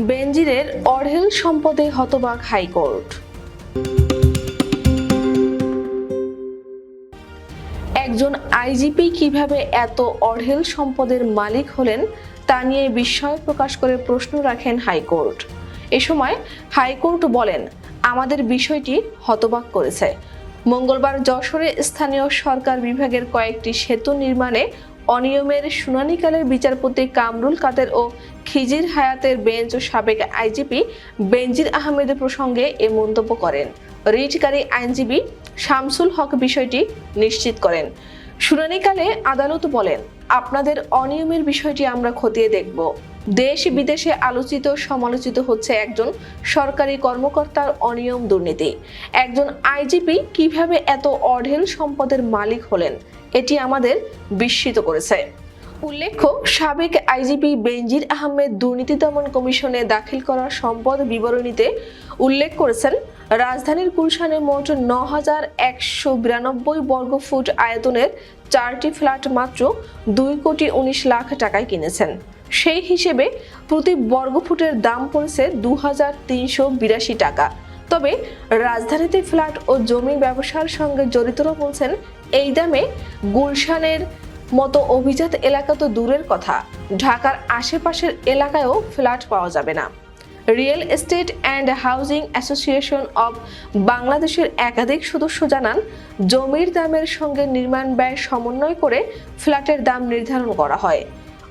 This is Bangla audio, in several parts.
বেনজিরের অঢেল সম্পদে হতবাক হাইকোর্ট। একজন আইজিপি কীভাবে এত অঢেল সম্পদের মালিক হলেন, তা নিয়ে বিস্ময় প্রকাশ করে প্রশ্ন রাখেন হাইকোর্ট। এ সময় হাইকোর্ট বলেন, আমাদের বিষয়টি হতবাক করেছে। মঙ্গলবার যশোরে স্থানীয় সরকার বিভাগের কয়েকটি সেতু নির্মাণে অনিয়মের শুনানিকালে বিচারপতি কামরুল কাদের ও খিজির হায়াতের বেঞ্চ ও সাবেক আইজিপি বেনজির আহমেদের প্রসঙ্গে এ মন্তব্য করেন। রিটকারী আইনজীবী শামসুল হক বিষয়টি নিশ্চিত করেন। শুনানিকালে আদালত বলেন, আপনাদের অনিয়মের বিষয়টি আমরা খতিয়ে দেখব। দেশ বিদেশে আলোচিত, সমালোচিত হচ্ছে একজন সরকারি কর্মকর্তার অনিয়ম দুর্নীতি। একজন আইজিপি কীভাবে এত অঢেল সম্পদের মালিক হলেন, এটি আমাদের বিস্মিত করেছে। উল্লেখ্য, সাবেক আইজিপি বেনজির আহমেদ দুর্নীতি দমন কমিশনে দাখিল করা সম্পদ বিবরণীতে উল্লেখ করেছেন, রাজধানীর গুলশানে মোট ন হাজার একশো বিরানব্বই বর্গফুট আয়তনের চারটি ফ্ল্যাট মাত্র দুই কোটি উনিশ লাখ টাকায় কিনেছেন। সেই হিসেবে প্রতি বর্গফুটের দাম পড়েছে দু হাজার তিনশো বিরাশি টাকা। তবে রাজধানীতে ফ্ল্যাট ও জমি ব্যবসার সঙ্গে জড়িতরা বলছেন, এই দামে গুলশানের মতো অভিজাত এলাকা তো দূরের কথা। ঢাকার আশেপাশের এলাকায়ও ফ্ল্যাট পাওয়া যাবে না। Real estate and housing association of বাংলাদেশের একাধিক সদস্য জানান, জমির দামের সঙ্গে নির্মাণ ব্যয় সমন্বয় করে ফ্ল্যাটের দাম নির্ধারণ করা হয়।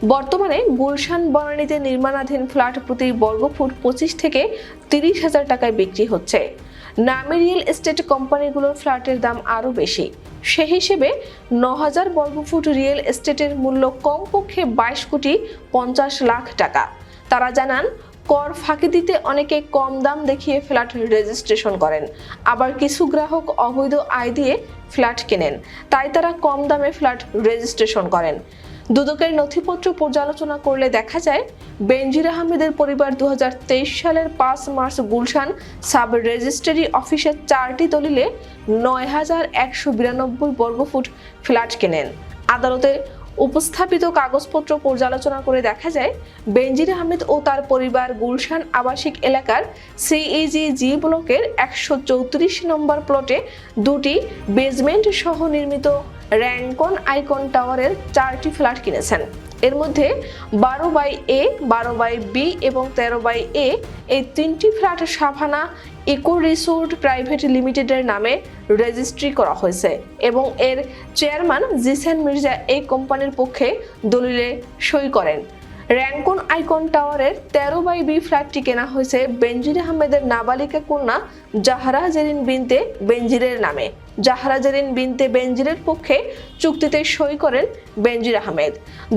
বর্তমানে গুলশান বনানীতে নির্মাণাধীন ফ্ল্যাট প্রতি বর্গফুট পঁচিশ থেকে তিরিশ হাজার টাকায় বিক্রি হচ্ছে। নামী রিয়েল এস্টেট কোম্পানিগুলোর ফ্ল্যাটের দাম আরও বেশি। সে হিসেবে ন হাজার বর্গফুট রিয়েল এস্টেটের মূল্য কমপক্ষে বাইশ কোটি পঞ্চাশ লাখ টাকা। তারা জানান, কর ফাঁকি দিতে অনেকে কম দাম দেখিয়ে ফ্ল্যাট রেজিস্ট্রেশন করেন। আবার কিছু গ্রাহক অবৈধ আয় দিয়ে ফ্ল্যাট কেনেন। তাই তারা কম দামে ফ্ল্যাট রেজিস্ট্রেশন করেন। দুদকের নথিপত্র পর্যালোচনা করলে দেখা যায়, বেনজির আহমেদের পরিবার দু হাজার তেইশ সালের পাঁচ মার্চ গুলশান সাব রেজিস্ট্রারি অফিসের চারটি দলিলে নয় হাজার একশো বিরানব্বই বর্গফুট ফ্ল্যাট কেনেন। আদালতে উপস্থাপিত কাগজপত্র পর্যালোচনা করে দেখা যায়, বেনজির আহমেদ ও তার পরিবার গুলশান আবাসিক এলাকার সিইজি জি ব্লকের একশো চৌত্রিশ নম্বর প্লটে দুটি বেজমেন্ট সহ নির্মিত র্যাঙ্কন আইকন টাওয়ারের চারটি ফ্ল্যাট কিনেছেন। এর মধ্যে বারো বাই এ, বারো বাই বি এবং তেরো বাই এ এই তিনটি flat Savannah eco resort private লিমিটেডের নামে রেজিস্ট্রি করা হয়েছে এবং এর চেয়ারম্যান জিসেন মির্জা এই কোম্পানির পক্ষে দলিলে সই করেন। র্যাঙ্কন আইকন টাওয়ারের তেরো বাই বি ফ্ল্যাটটি কেনা হয়েছে বেনজির আহমেদের নাবালিকা কন্যা জাহারা জেরিন বিনতে বেনজিরের নামে। জাহারা জেরিন বিনতে বেনজিরের পক্ষে চুক্তিতে সই করেন বেনজির আহমেদ।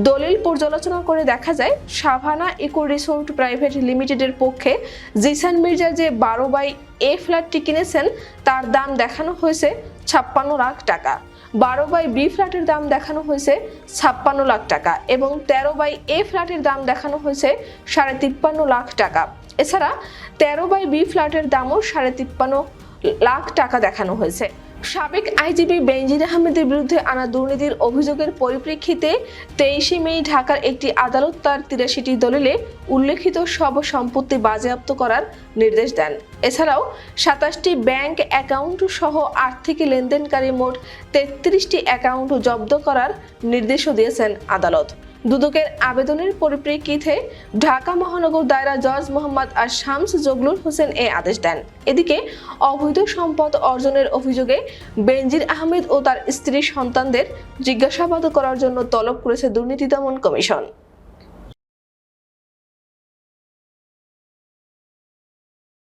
দলিল পর্যালোচনা করে দেখা যায়, সাভানা ইকো রিসোর্ট প্রাইভেট লিমিটেডের পক্ষে জিসান মির্জা যে বারো বাই এ ফ্ল্যাটটি কিনেছেন, তার দাম দেখানো হয়েছে ছাপ্পান্ন লাখ টাকা। বারো বাই বি ফ্ল্যাটের দাম দেখানো হয়েছে ছাপ্পান্ন লাখ টাকা এবং তেরো বাই এ ফ্ল্যাটের দাম দেখানো হয়েছে সাড়ে তিপ্পান্ন লাখ টাকা। এছাড়া তেরো বাই বি ফ্ল্যাটের দামও সাড়ে তিপ্পান্ন লাখ টাকা দেখানো হয়েছে। সাবেক আইজিপি বেনজির আহমেদের বিরুদ্ধে আনা দুর্নীতির অভিযোগের পরিপ্রেক্ষিতে তেইশে মে ঢাকার একটি আদালত তার তিরাশিটি দলিলে উল্লেখিত সব সম্পত্তি বাজেয়াপ্ত করার নির্দেশ দেন। এছাড়াও সাতাশটি ব্যাংক অ্যাকাউন্ট সহ আর্থিক লেনদেনকারী মোট তেত্রিশটি অ্যাকাউন্ট জব্দ করার নির্দেশও দিয়েছেন আদালত। দুদকের আবেদনের পরিপ্রেক্ষিতে ঢাকা মহানগর দায়রা জজ মোহাম্মদ আর শামস জগলুর হোসেন এ আদেশ দেন। এদিকে অবৈধ সম্পদ অর্জনের অভিযোগে বেনজির আহমেদ ও তার স্ত্রী সন্তানদের জিজ্ঞাসাবাদ করার জন্য তলব করেছে দুর্নীতি দমন কমিশন।